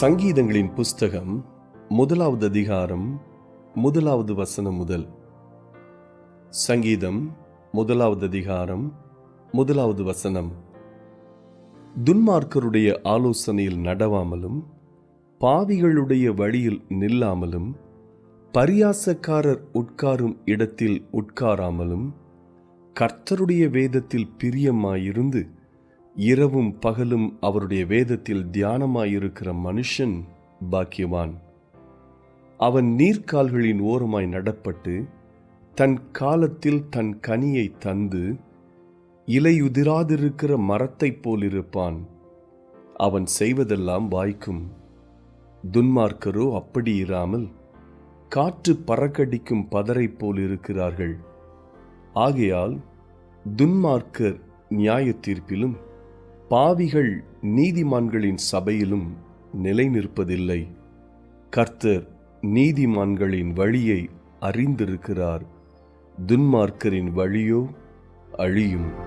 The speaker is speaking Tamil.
சங்கீதங்களின் புஸ்தகம் முதலாவது அதிகாரம் முதலாவது வசனம் முதல். சங்கீதம் முதலாவது அதிகாரம் முதலாவது வசனம். துன்மார்க்கருடைய ஆலோசனையில் நடவாமலும் பாவிகளுடைய வழியில் நில்லாமலும் பரியாசக்காரர் உட்காரும் இடத்தில் உட்காராமலும் கர்த்தருடைய வேதத்தில் பிரியமாயிருந்து இரவும் பகலும் அவருடைய வேதத்தில் தியானமாயிருக்கிற மனுஷன் பாக்கியவான். அவன் நீர்க்கால்களின் ஓரமாய் நடப்பட்டு தன் காலத்தில் தன் கனியை தந்து இலையுதிராதிருக்கிற மரத்தைப் போலிருப்பான். அவன் செய்வதெல்லாம் வாய்க்கும். துன்மார்க்கரோ அப்படி இராமல் காற்று பறக்கடிக்கும் பதரைப் போல் இருக்கிறார்கள் ஆகையால் துன்மார்க்கர் நியாய தீர்ப்பிலும் பாவிகள் நீதிமான்களின் சபையிலும் நிலை நிற்பதில்லை கர்த்தர் நீதிமான்களின் வழியை அறிந்திருக்கிறார். துன்மார்க்கரின் வழியோ அழியும்.